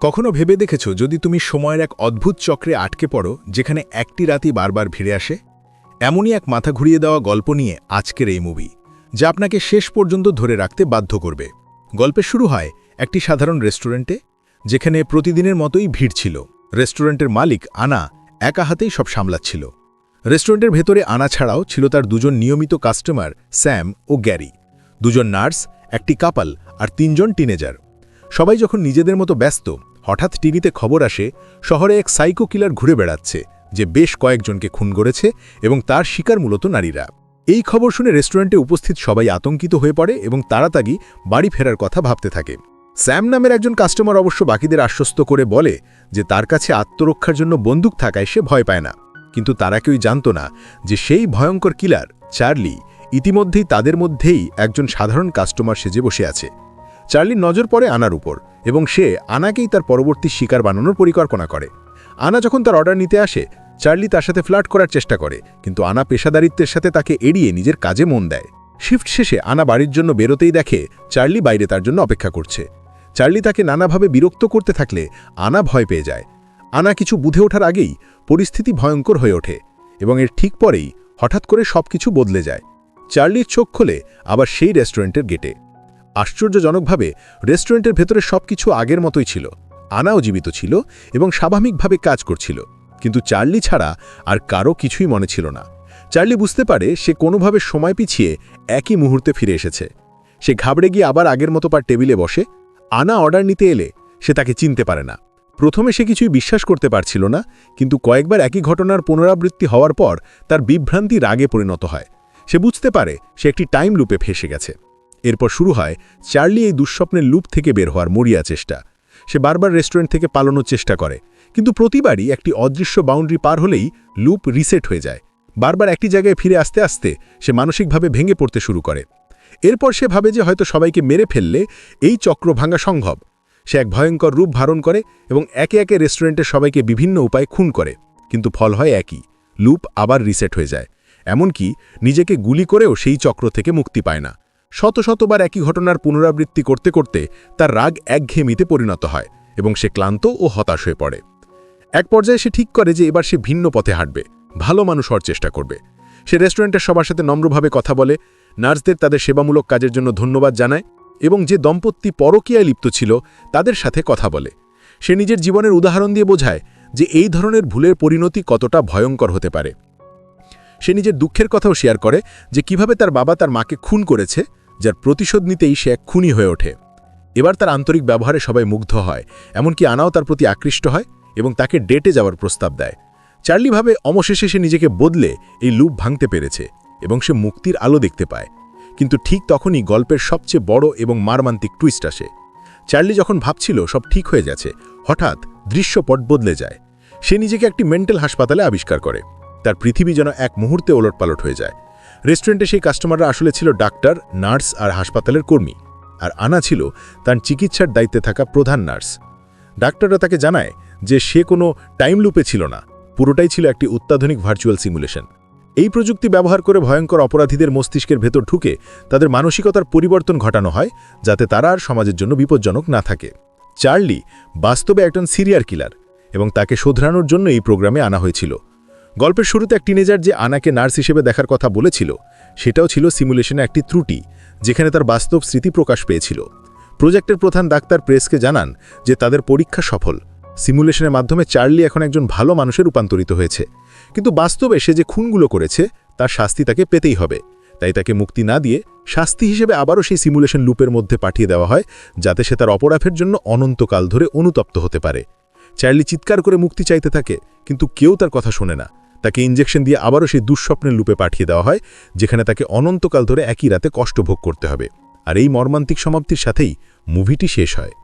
কখনো ভেবে দেখেছ যদি তুমি সময়ের এক অদ্ভুত চক্রে আটকে পড়ো, যেখানে একটি রাতই বারবার ভিড়ে আসে? এমনই এক মাথা ঘুরিয়ে দেওয়া গল্প নিয়ে আজকের এই মুভি যা আপনাকে শেষ পর্যন্ত ধরে রাখতে বাধ্য করবে। গল্পের শুরু হয় একটি সাধারণ রেস্টুরেন্টে, যেখানে প্রতিদিনের মতোই ভিড় ছিল। রেস্টুরেন্টের মালিক আনা একা হাতেই সব সামলাচ্ছিল। রেস্টুরেন্টের ভেতরে আনা ছাড়াও ছিল তার দুজন নিয়মিত কাস্টমার স্যাম ও গ্যারি। দুজন নার্স, একটি কাপাল আর তিনজন টিনেজার। সবাই যখন নিজেদের মতো ব্যস্ত হঠাৎ টিভিতে খবর আসে, শহরে এক সাইকো কিলার ঘুরে বেড়াচ্ছে, যে বেশ কয়েকজনকে খুন করেছে এবং তার শিকার মূলত নারীরা। এই খবর শুনে রেস্টুরেন্টে উপস্থিত সবাই আতঙ্কিত হয়ে পড়ে এবং তাড়াতাড়ি বাড়ি ফেরার কথা ভাবতে থাকে। স্যাম নামের একজন কাস্টমার অবশ্য বাকিদের আশ্বস্ত করে বলে যে তার কাছে আত্মরক্ষার জন্য বন্দুক থাকায় সে ভয় পায় না। কিন্তু তারা কেউই জানত না যে সেই ভয়ঙ্কর কিলার চার্লি, ইতিমধ্যেই তাদের মধ্যেই একজন সাধারণ কাস্টমার সেজে বসে আছে। চার্লির নজর পড়ে আনার উপর, এবং সে আনাকেই তার পরবর্তী শিকার বানানোর পরিকল্পনা করে। আনা যখন তার অর্ডার নিতে আসে, চার্লি তার সাথে ফ্লার্ট করার চেষ্টা করে, কিন্তু আনা পেশাদারিত্বের সাথে তাকে এড়িয়ে নিজের কাজে মন দেয়। শিফট শেষে আনা বাড়ির জন্য বেরোতেই দেখে চার্লি বাইরে তার জন্য অপেক্ষা করছে। চার্লি তাকে নানাভাবে বিরক্ত করতে থাকলে আনা ভয় পেয়ে যায়। আনা কিছু বুঝে ওঠার আগেই পরিস্থিতি ভয়ঙ্কর হয়ে ওঠে, এবং এর ঠিক পরেই হঠাৎ করে সবকিছু বদলে যায়। চার্লির চোখ খোলে আবার সেই রেস্টুরেন্টের গেটে। আশ্চর্যজনকভাবে রেস্টুরেন্টের ভেতরে সবকিছু আগের মতোই ছিল। আনাও জীবিত ছিল এবং স্বাভাবিকভাবে কাজ করছিল। কিন্তু চার্লি ছাড়া আর কারও কিছুই মনে ছিল না। চার্লি বুঝতে পারে সে কোনোভাবে সময় পিছিয়ে একই মুহূর্তে ফিরে এসেছে। সে ঘাবড়ে গিয়ে আবার আগের মতো পার টেবিলে বসে। আনা অর্ডার নিতে এলে সে তাকে চিনতে পারে না। প্রথমে সে কিছুই বিশ্বাস করতে পারছিল না, কিন্তু কয়েকবার একই ঘটনার পুনরাবৃত্তি হওয়ার পর তার বিভ্রান্তি রাগে পরিণত হয়। সে বুঝতে পারে সে একটি টাইম লুপে ফেসে গেছে। এরপর শুরু হয় চার্লি এই দুঃস্বপ্নের লুপ থেকে বের হওয়ার মরিয়া চেষ্টা। সে বারবার রেস্টুরেন্ট থেকে পালানোর চেষ্টা করে, কিন্তু প্রতিবারই একটি অদৃশ্য বাউন্ডারি পার হলেই লুপ রিসেট হয়ে যায়। বারবার একটি জায়গায় ফিরে আসতে আসতে সে মানসিকভাবে ভেঙে পড়তে শুরু করে। এরপর সে ভাবে যে হয়তো সবাইকে মেরে ফেললে এই চক্র ভাঙা সম্ভব। সে এক ভয়ঙ্কর রূপ ধারণ করে এবং একে একে রেস্টুরেন্টের সবাইকে বিভিন্ন উপায়ে খুন করে, কিন্তু ফল হয় একই, লুপ আবার রিসেট হয়ে যায়। এমনকি নিজেকে গুলি করেও সেই চক্র থেকে মুক্তি পায় না। শত শতবার একই ঘটনার পুনরাবৃত্তি করতে করতে তার রাগ একঘেয়েমিতে পরিণত হয় এবং সে ক্লান্ত ও হতাশ হয়ে পড়ে। এক পর্যায়ে সে ঠিক করে যে এবার সে ভিন্ন পথে হাঁটবে, ভালো মানুষ হওয়ার চেষ্টা করবে। সে রেস্টুরেন্টের সবার সাথে নম্রভাবে কথা বলে, নার্সদের তাদের সেবামূলক কাজের জন্য ধন্যবাদ জানায় এবং যে দম্পতি পরকীয়ায় লিপ্ত ছিল, তাদের সাথে কথা বলে। সে নিজের জীবনের উদাহরণ দিয়ে বোঝায় যে এই ধরনের ভুলের পরিণতি কতটা ভয়ঙ্কর হতে পারে। সে নিজের দুঃখের কথাও শেয়ার করে যে কীভাবে তার বাবা তার মাকে খুন করেছে যার প্রতিশোধ নিতেই সে এক খুনি হয়ে ওঠে। এবার তার আন্তরিক ব্যবহারে সবাই মুগ্ধ হয়, এমনকি আনাও তার প্রতি আকৃষ্ট হয় এবং তাকে ডেটে যাওয়ার প্রস্তাব দেয়। চার্লি ভাবে অমশেষে সে নিজেকে বদলে এই লুপ ভাঙতে পেরেছে এবং সে মুক্তির আলো দেখতে পায়। কিন্তু ঠিক তখনই গল্পের সবচেয়ে বড় এবং মারমান্তিক টুইস্ট আসে। চার্লি যখন ভাবছিল সব ঠিক হয়ে গেছে, হঠাৎ দৃশ্যপট বদলে যায়। সে নিজেকে একটি মেন্টাল হাসপাতালে আবিষ্কার করে। তার পৃথিবী যেন এক মুহূর্তে ওলটপালট হয়ে যায়। রেস্টুরেন্টে সেই কাস্টমাররা আসলে ছিল ডাক্তার, নার্স আর হাসপাতালের কর্মী। আর আনা ছিল তার চিকিৎসার দায়িত্বে থাকা প্রধান নার্স। ডাক্তাররা তাকে জানায় যে সে কোনো টাইম লুপে ছিল না, পুরোটাই ছিল একটি অত্যাধুনিক ভার্চুয়াল সিমুলেশন। এই প্রযুক্তি ব্যবহার করে ভয়ঙ্কর অপরাধীদের মস্তিষ্কের ভেতর ঢুকে তাদের মানসিকতার পরিবর্তন ঘটানো হয়, যাতে তারা আর সমাজের জন্য বিপজ্জনক না থাকে। চার্লি বাস্তবে একজন সিরিয়ার কিলার এবং তাকে শোধরানোর জন্য এই প্রোগ্রামে আনা হয়েছিল। গল্পের শুরুতে এক টিনেজার যে আনাকে নার্স হিসেবে দেখার কথা বলেছিল, সেটাও ছিল সিমুলেশনে একটি ত্রুটি, যেখানে তার বাস্তব স্মৃতি প্রকাশ পেয়েছিল। প্রজেক্টের প্রধান ডাক্তার প্রেসকে জানান যে তাদের পরীক্ষা সফল। সিমুলেশনের মাধ্যমে চার্লি এখন একজন ভালো মানুষে রূপান্তরিত হয়েছে। কিন্তু বাস্তবে সে যে খুনগুলো করেছে, তার শাস্তি তাকে পেতেই হবে। তাই তাকে মুক্তি না দিয়ে শাস্তি হিসেবে আবারও সেই সিমুলেশন লুপের মধ্যে পাঠিয়ে দেওয়া হয়, যাতে সে তার অপরাধের জন্য অনন্তকাল ধরে অনুতপ্ত হতে পারে। চার্লি চিৎকার করে মুক্তি চাইতে থাকে, কিন্তু কেউ তার কথা শোনে না। তাকে ইঞ্জেকশন দিয়ে আবারও সেই দুঃস্বপ্নের লুপে পাঠিয়ে দেওয়া হয়, যেখানে তাকে অনন্তকাল ধরে একই রাতে কষ্ট ভোগ করতে হবে। আর এই মর্মান্তিক সমাপ্তির সাথেই মুভিটি শেষ হয়।